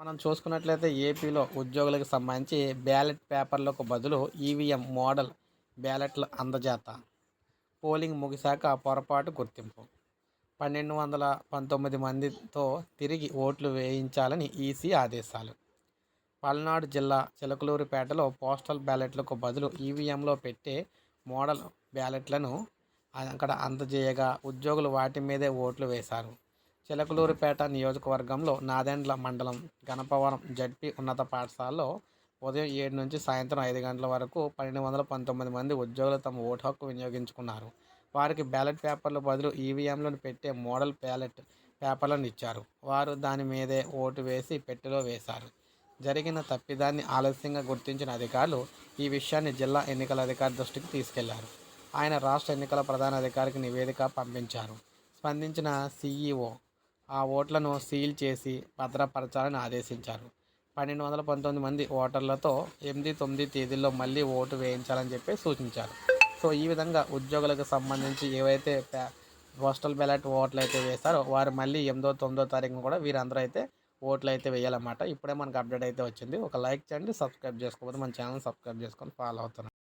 మనం చూసుకున్నట్లయితే ఏపీలో ఉద్యోగులకు సంబంధించి బ్యాలెట్ పేపర్లకు బదులు ఈవీఎం మోడల్ బ్యాలెట్లు అందజేత. పోలింగ్ ముగిశాక పొరపాటు గుర్తింపు. పన్నెండు వందల పంతొమ్మిది మందితో తిరిగి ఓట్లు వేయించాలని ఈసీ ఆదేశాలు. పల్నాడు జిల్లా చిలకలూరుపేటలో పోస్టల్ బ్యాలెట్లకు బదులు ఈవీఎంలో పెట్టే మోడల్ బ్యాలెట్లను అక్కడ అందజేయగా ఉద్యోగులు వాటి మీదే ఓట్లు వేశారు. చిలకలూరుపేట నియోజకవర్గంలో నాదెండ్ల మండలం గణపవరం జడ్పీ ఉన్నత పాఠశాలలో ఉదయం ఏడు నుంచి సాయంత్రం ఐదు గంటల వరకు పన్నెండు వందల పంతొమ్మిది మంది ఉద్యోగులు తమ ఓటు హక్కు వినియోగించుకున్నారు. వారికి బ్యాలెట్ పేపర్ల బదులు ఈవీఎంలను పెట్టే మోడల్ బ్యాలెట్ పేపర్లను ఇచ్చారు. వారు దాని మీదే ఓటు వేసి పెట్టెలో వేశారు. జరిగిన తప్పిదాన్ని ఆలస్యంగా గుర్తించిన అధికారులు ఈ విషయాన్ని జిల్లా ఎన్నికల అధికారి దృష్టికి తీసుకెళ్ళారు. ఆయన రాష్ట్ర ఎన్నికల ప్రధాన అధికారికి నివేదిక పంపించారు. స్పందించిన సీఈఓ ఆ ఓట్లను సీల్ చేసి భద్రపరచాలని ఆదేశించారు. పన్నెండు వందల పంతొమ్మిది మంది ఓటర్లతో ఎనిమిది తొమ్మిది తేదీల్లో మళ్ళీ ఓటు వేయించాలని చెప్పి సూచించారు. సో ఈ విధంగా ఉద్యోగులకు సంబంధించి ఏవైతే పోస్టల్ బ్యాలెట్ ఓట్లు అయితే వేస్తారో వారు మళ్ళీ ఎనిమిదో తొమ్మిదో తారీఖున కూడా వీరందరూ అయితే ఓట్లు అయితే వేయాలన్నమాట. ఇప్పుడే మనకు అప్డేట్ అయితే వచ్చింది. ఒక లైక్ చేయండి సబ్స్క్రైబ్ చేసుకోకపోతే మన ఛానల్ సబ్స్క్రైబ్ చేసుకొని ఫాలో అవుతున్నాను